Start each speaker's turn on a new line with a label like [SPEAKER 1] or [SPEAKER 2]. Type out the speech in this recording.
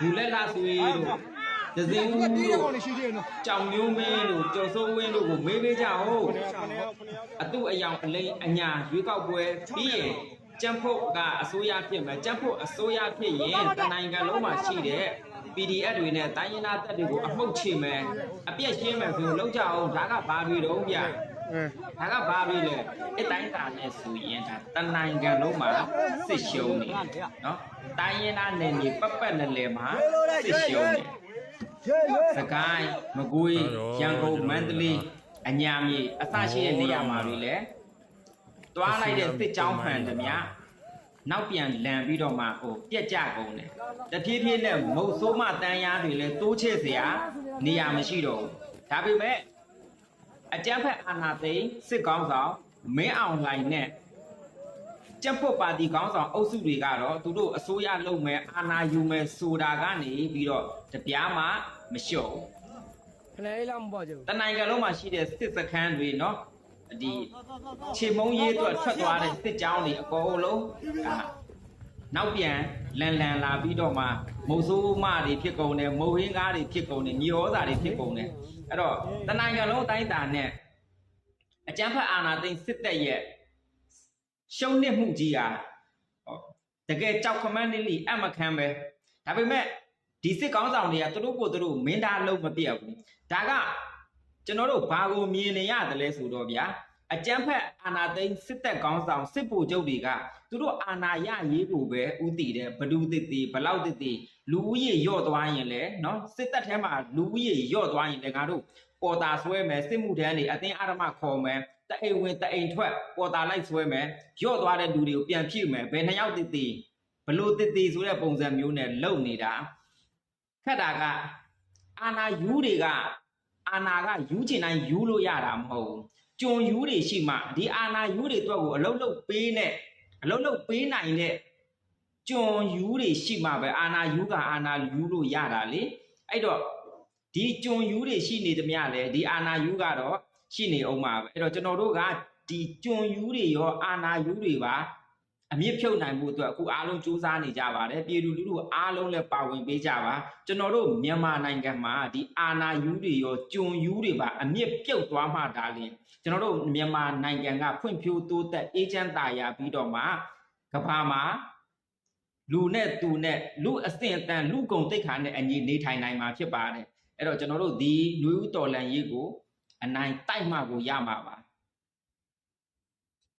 [SPEAKER 1] ဘူးလက်လာဆွေတို့ဒဇင်းဦး
[SPEAKER 2] ဒီ
[SPEAKER 1] တို့
[SPEAKER 2] ကောင်လေးရှိသေးတယ်နော်
[SPEAKER 1] ကြောင်မျိုးမင်းတို့ကျော်စိုးဝင်းတို့ကိုမေးပေးကြအောင်အတုအယောင်အလိမ်အညာရွေးကောက်ပွဲပြီးရင်ကျန်းဖို့ကအစိုးရဖြစ်မယ်ကျန်းဖို့အစိုးရဖြစ်ရင်တနိုင်ငံလုံးမှာရှိတဲ့ PDF တွေနဲ့တိုင်းရင်းသားတပ်တွေကိုအမှုတ်ချေမယ်အပြည့်ရှင်းမယ်ဆိုလို့ကြအောင်ဒါကဘာတွေတော့ဗျာ
[SPEAKER 2] အဲ
[SPEAKER 1] ဒါကဘာတွေလဲအတိုင်းတာနဲ့ဆိုရင်ဒါတနိုင်ငံလုံးမှာစစ်ရှုံးနေတယ်နော်တိုင်းရင်းသားနယ်မြေပတ်ပတ်လည်လည်မှာစစ်ရှုံးနေစကိုင်းမကွေးရန်ကုန်မန္တလေးအညာမြေအစရှိတဲ့နေရာမှာတွေလဲတွားလိုက်တဲ့စစ်ကြောင်းဖန်တည်းများနောက်ပြန်လန်ပြီးတော့မှဟိုပြက်ကြကုန်တယ်တဖြည်းဖြည်းနဲ့မုတ်ဆိုးမတန်းရားတွေလဲတိုးချဲ့เสียနေရာမရှိတော့ဘူးဒါပေမဲ့ အကြမ်းဖက်အာဏာသိမ်းစစ်ကောင်းဆောင်မင်းအောင်လှိုင်နဲ့ကျပ်ဖို့ပါတီကောင်းဆောင်အုပ်စုတွေကတော့သူတို့အစိုးရလုပ်မယ်အာဏာယူမယ်ဆိုတာကနေပြီးတော့တပြားမှမလျှော့ဘူး
[SPEAKER 2] ခဏလေးလောက်မပေါ့ကြဘူး
[SPEAKER 1] တနိုင်ငံလုံးမှာရှိတဲ့စစ်စခန်းတွေเนาะဒီခြေမုံရေးအတွက်ထွက်သွားတဲ့စစ်ကြောင်းတွေအကုန်လုံးဒါ နောက်ပြန်လန်လန်လာပြီးတော့မှမုတ်ဆိုးမတွေဖြစ်ကုန်တယ်မုတ်ဟင်းကားတွေဖြစ်ကုန်တယ်မြေဩဇာတွေဖြစ်ကုန်တယ်အဲ့တော့တနိုင်ငံလုံးအတိုင်းအတာနဲ့အကြမ်းဖက်အာဏာသိမ်းစစ်တပ်ရဲ့ရှုံးနစ်မှုကြီးဟာဟောတကယ်ကြောက်ခမန်းလေးလီအမခံပဲဒါပေမဲ့ဒီစစ်ကောင်းဆောင်တွေကသူတို့ကိုယ်သူတို့မင်းသားလုံးမပြတ်ဘူးဒါကကျွန်တော်တို့ဘာကိုမြင်နေရတယ်လဲဆိုတော့ဗျာ အကြမ်းဖက်အာဏာသိမ်းစစ်တပ်ကောင်းဆောင်စစ်ဗိုလ်ချုပ်တွေကသူတို့အာဏာရရေးဖို့ပဲဥတည်တယ်ဘလူတစ်တီဘလောက်တစ်တီလူဦးရေညော့သွားရင်လေနော်စစ်တပ်ထဲမှာလူဦးရေညော့သွားရင်လေငါတို့ပေါ်တာဆွဲမယ်စစ်မှုထမ်းတွေအတင်းအာရမခေါ်မယ်တအိမ်ဝင်တအိမ်ထွက်ပေါ်တာလိုက်ဆွဲမယ်ညော့သွားတဲ့လူတွေကိုပြန်ဖြည့်မယ်ဘယ်နှစ်ယောက်တစ်တီဘလို့တစ်တီဆိုတဲ့ပုံစံမျိုးနဲ့လုံနေတာခက်တာကအာနာယူတွေကအာနာကယူချင်တိုင်းယူလို့ရတာမဟုတ်ဘူး ကြုံယူတွေရှိမှဒီအာနာယူတွေအတွက်ကိုအလုံးလုံးပေးနဲ့အလုံးလုံးပေးနိုင်တဲ့ကျွန်ယူတွေရှိမှပဲအာနာယူကအာနာယူလို့ရတာလေအဲ့တော့ဒီကျွန်ယူတွေရှိနေသမျှလဲဒီအာနာယူကတော့ရှိနေအောင်ပါပဲအဲ့တော့ကျွန်တော်တို့ကဒီကျွန်ယူတွေရောအာနာယူတွေပါ အမြင့်ဖြုတ်နိုင်မှုအတွက်အခုအားလုံးစူးစမ်းနေကြပါတယ်ပြည်သူလူထုအားလုံးလည်းပါဝင်ပေးကြပါကျွန်တော်တို့မြန်မာနိုင်ငံမှာဒီအာနာယူတွေရောကျွန်ယူတွေပါအမြင့်ပြုတ်သွားမှဒါလေကျွန်တော်တို့မြန်မာနိုင်ငံကဖွံ့ဖြိုးတိုးတက်အေးချမ်းသာယာပြီးတော့မှကမ္ဘာမှာလူနဲ့သူနဲ့လူအစင်အတန်လူကုံတိတ်ခါနဲ့အညီနေထိုင်နိုင်မှာဖြစ်ပါတယ်အဲ့တော့ကျွန်တော်တို့ဒီလူဦးတော်လန်ရေးကိုအနိုင်တိုက်မှကိုရမှာပါ